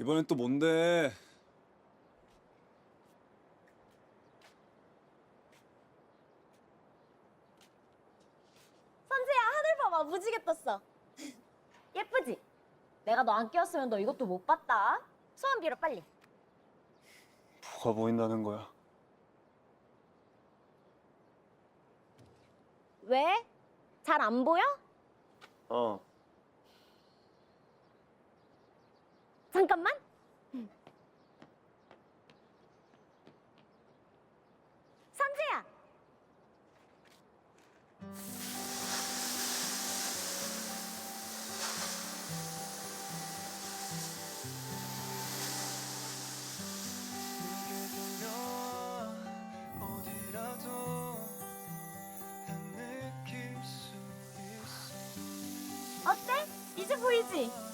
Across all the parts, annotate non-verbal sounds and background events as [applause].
이번엔 또 뭔데? 선재야 하늘 봐봐 무지개 떴어 [laughs] 예쁘지? 내가 너 안 끼웠으면 너 이것도 못 봤다 소원 빌어 빨리 뭐가 보인다는 거야? 왜? 잘 안 보여? 어. 잠깐만. 선재야. 어디라도 난 느낄 수 있어. 어때? 이제 보이지?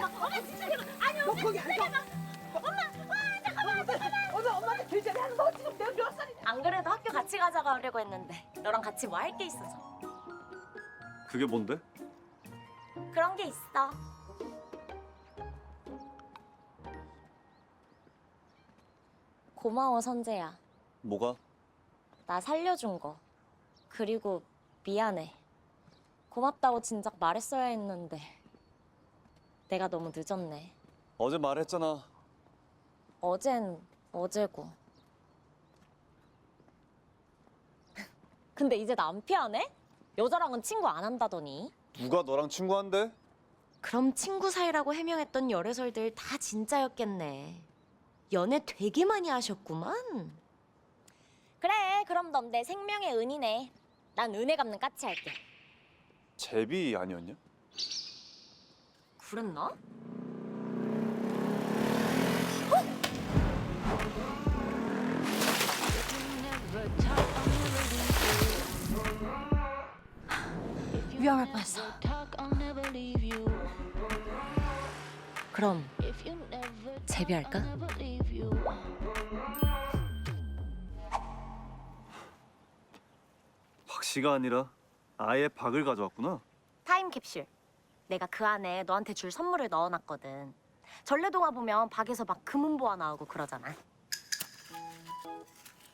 엄마 진짜 대박 아니 너 엄마 거기 안 진짜 가. 대박 엄마 와 잠깐만 잠깐만 오늘 엄마한테 들자리 하는 너 지금 내가 몇 살이냐 안 그래도 학교 같이 가자고 하려고 했는데 너랑 같이 뭐 할 게 있어서. 그게 뭔데? 그런 게 있어. 고마워 선재야. 뭐가? 나 살려준 거. 그리고 미안해. 고맙다고 진작 말했어야 했는데 내가 너무 늦었네 어제 말했잖아. 어젠 어제고 [laughs] 근데 이제 남 피하네? 여자랑은 친구 안 한다더니 누가 너랑 친구한데? 그럼 친구 사이라고 해명했던 열애설들 다 진짜였겠네 연애 되게 많이 하셨구만 그래 그럼 넌 내 생명의 은이네 난 은혜 갚는 까치 할게 제비 아니었냐? 그랬나? 위험할 뻔했어 그럼 제비할까? 박씨가 아니라 아예 박을 가져왔구나. 타임캡슐 내가 그 안에 너한테 줄 선물을 넣어놨거든 전래동화 보면 박에서 막 금은보화 나오고 그러잖아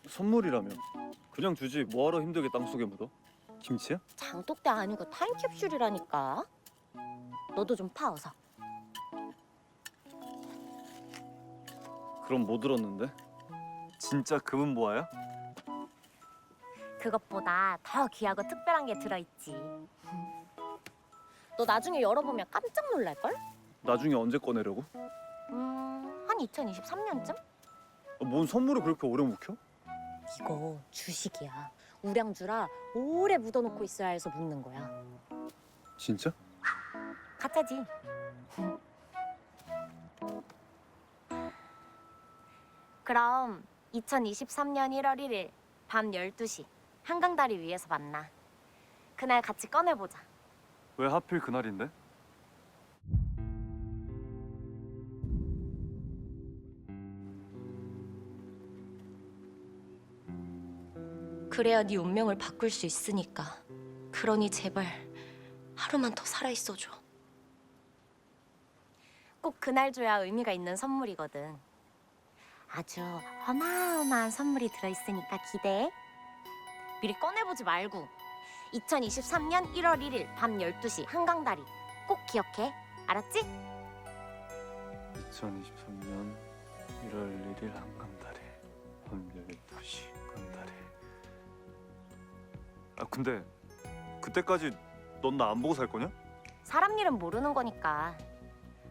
선물이라며. 그냥 주지 뭐하러 힘들게 땅속에 묻어? 김치야? 장독대 아니고 타임캡슐이라니까 너도 좀 파어서 그럼 뭐 들었는데? 진짜 금은 보아야? 그것보다 더 귀하고 특별한 게 들어있지. 너 나중에 열어보면 깜짝 놀랄걸? 나중에 언제 꺼내려고? 음, 한 2023년쯤? 아, 뭔 선물을 그렇게 오래 묵혀? 이거 주식이야. 우량주라 오래 묻어놓고 있어야 해서 묻는 거야. 진짜? 가짜지. 그럼 2023년 1월 1일 밤 12시 한강 다리 위에서 만나. 그날 같이 꺼내보자. 왜 하필 그날인데? 그래야 네 운명을 바꿀 수 있으니까. 그러니 제발 하루만 더 살아 있어줘. 꼭 그날 줘야 의미가 있는 선물이거든. 아주 어마어마한 선물이 들어있으니까 기대해. 미리 꺼내보지 말고. 2023년 1월 1일 밤 12시 한강다리. 꼭 기억해. 알았지? 2023년 1월 1일 한강다리 밤 12시 한강다리 아 근데 그때까지 넌 나 안 보고 살 거냐? 사람 일은 모르는 거니까.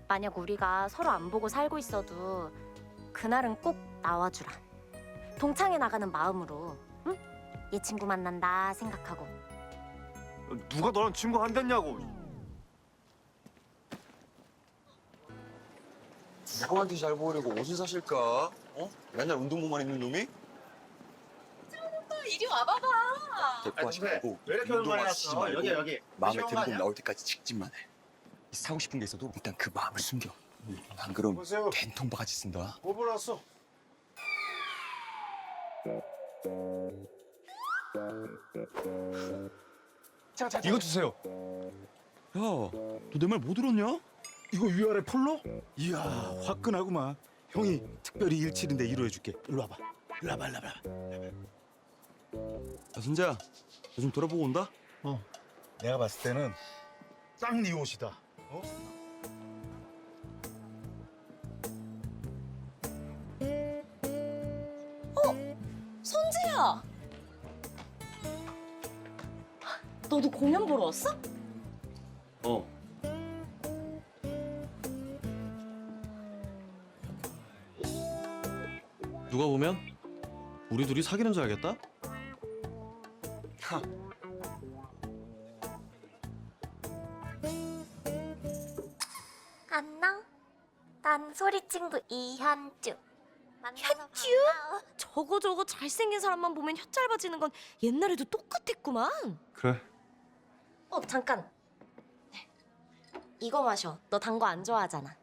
만약 우리가 서로 안 보고 살고 있어도 그날은 꼭 나와주라. 동창회 나가는 마음으로. 응? 얘 친구 만난다 생각하고. 누가 너랑 친구 안 됐냐고 형한테 잘 보이려고 옷을 사실까? 어? 맨날 운동복만 입는 놈이? 이리 와봐봐. 데리고 하지 말고 왜 이렇게 운동화 오랜만에 왔어? 말고 여기 여기 마음에 드는 돈 가냐? 나올 때까지 직진만 해 사고 싶은 게 있어도 일단 그 마음을 숨겨 안 그럼 보세요. 된통 바가지 쓴다 뭐보 러 왔어? 이거 주세요 야 너 내말못 들었냐? 이거 위아래 폴로? 이야 화끈하구만 형이 특별히 일칠인데 이루어줄게 일로 와봐 일로 와봐 일로 와봐 야 순자야 너 좀 돌아보고 온다? 어 내가 봤을 때는 딱네 옷이다 어? 너도 공연 보러 왔어? 어 누가 보면 우리 둘이 사귀는 줄 알겠다? 안녕. 난 소리 친구 이현주. 현주? 저거 저거 잘생긴 사람만 보면 혀 짧아지는 건 옛날에도 똑같았구만. 그래 어 잠깐. 이거 마셔. 너 단 거 안 좋아하잖아.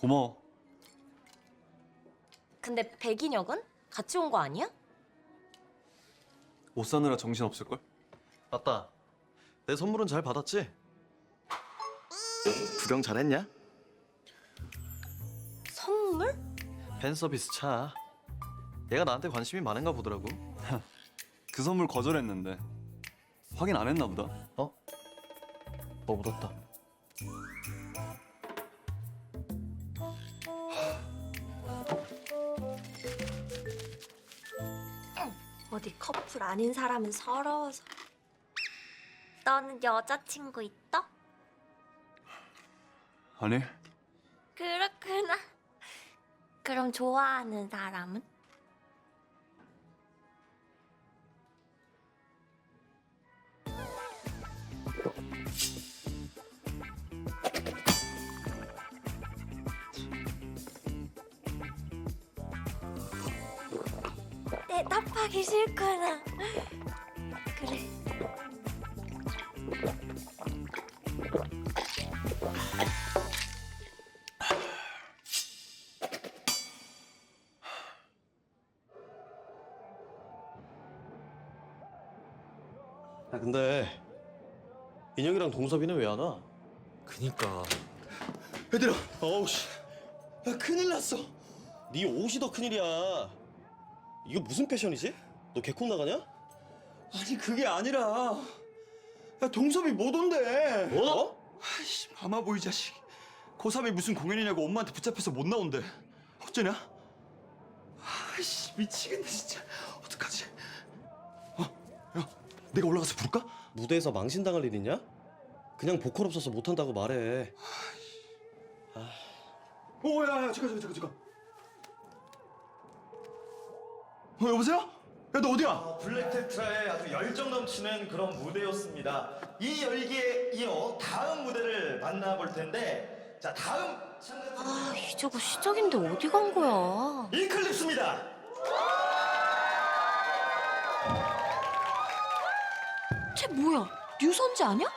고마워 근데 백인혁은 같이 온 거 아니야? 옷 사느라 정신 없을걸? 맞다. 내 선물은 잘 받았지? 구경 잘했냐? 선물? 팬 서비스 차. 얘가 나한테 관심이 많은가 보더라고. [laughs] 그 선물 거절했는데 확인 안 했나 보다 어? 뭐 묻었다. 어디 커플 아닌 사람은 서러워서. 너는 여자친구 있어? 아니 그렇구나. 그럼 좋아하는 사람은? 하기 싫구나. 그래. 야 근데 인형이랑 동섭이는 왜 안 와? 그니까 얘들아 어우 씨 야, 큰일 났어 네 옷이 더 큰일이야. 이거 무슨 패션이지? 너 개콘 나가냐? 아니 그게 아니라 야 동섭이 못 온대 뭐? 아이씨 마마보이 자식 고3이 무슨 공연이냐고 엄마한테 붙잡혀서 못 나온대 어쩌냐? 아이씨 미치겠네 진짜 어떡하지 어? 야 내가 올라가서 부를까? 무대에서 망신당할 일 있냐? 그냥 보컬 없어서 못한다고 말해. 오야 잠깐 잠깐 잠깐 잠깐 어 여보세요? 야 너 어디야? 블랙테트라의 아주 열정 넘치는 그런 무대였습니다. 이 열기에 이어 다음 무대를 만나볼 텐데 자 다음 아 이제가 시작인데 어디 간 거야? 이클립스입니다. 쟤 뭐야? 류선재 아니야?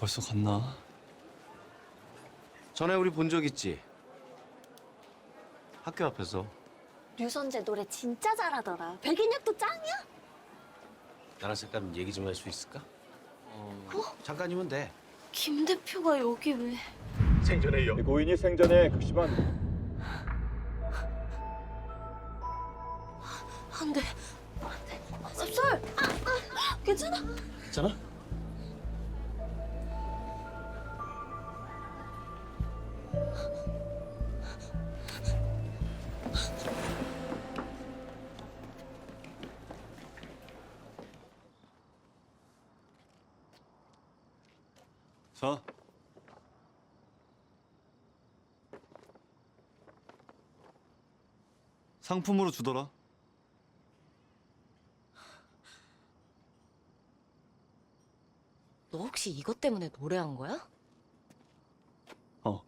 벌써 갔나? 전에 우리 본 적 있지? 학교 앞에서 류선재 노래 진짜 잘하더라. 백인혁도 짱이야. 나랑 잠깐 얘기 좀 할 수 있을까? 어, 잠깐이면 돼. 김 대표가 여기 왜? 고인이 생전에 극심한 안 돼. 안 돼. 섭설! 아, 아, 괜찮아? 괜찮아? 상품으로 주더라. 너 혹시 이것 때문에 노래한 거야? 어.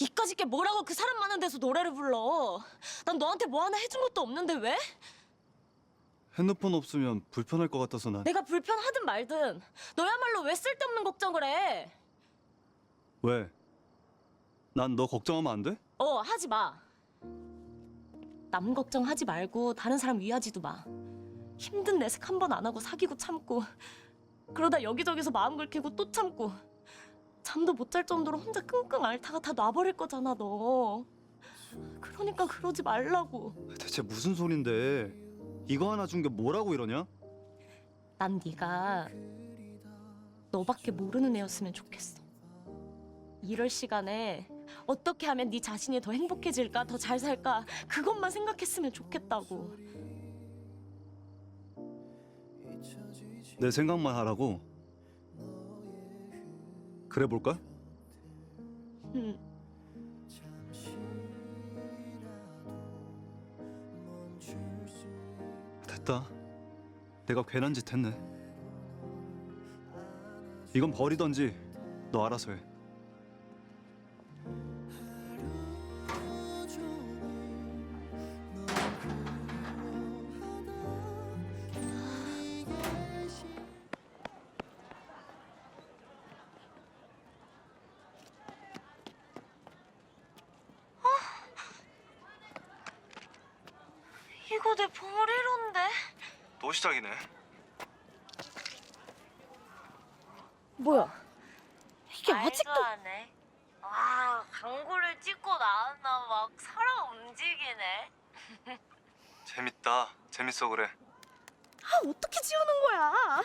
이까짓 게 뭐라고 그 사람 많은 데서 노래를 불러? 난 너한테 뭐 하나 해준 것도 없는데 왜? 핸드폰 없으면 불편할 것 같아서 난. 내가 불편하든 말든 너야말로 왜 쓸데없는 걱정을 해? 왜? 난 너 걱정하면 안 돼? 어 하지 마. 남 걱정하지 말고 다른 사람 위하지도 마. 힘든 내색 한 번 안 하고 사귀고 참고 그러다 여기저기서 마음 긁히고 또 참고 잠도 못 잘 정도로 혼자 끙끙 앓다가 다 놔버릴 거잖아 너. 그러니까 그러지 말라고. 대체 무슨 소린데? 이거 하나 준 게 뭐라고 이러냐? 난 네가 너밖에 모르는 애였으면 좋겠어. 이럴 시간에 어떻게 하면 네 자신이 더 행복해질까, 더 잘 살까 그것만 생각했으면 좋겠다고. 내 생각만 하라고. 그래 볼까? 응. 됐다. 내가 괜한 짓 했네. 이건 버리던지 너 알아서 해. 뭐야? 이게 아직도 하네. 와, 광고를 찍고 나왔나 막 사람 움직이네. [laughs] 재밌다. 재밌어 그래. 아, 어떻게 지우는 거야?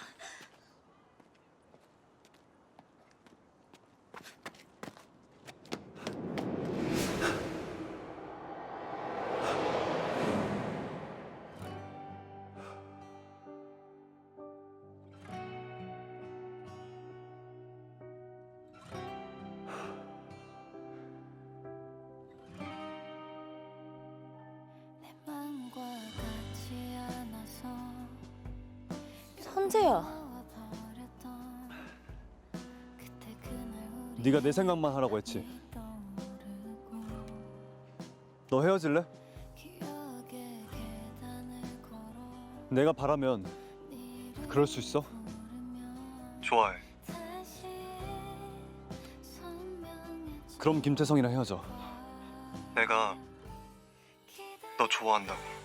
우리 네가 내 생각만 하라고 했지. 너 헤어질래? 내가 바라면 그럴 수 있어? 좋아해. 그럼 김태성이랑 헤어져. 내가 너 좋아한다고.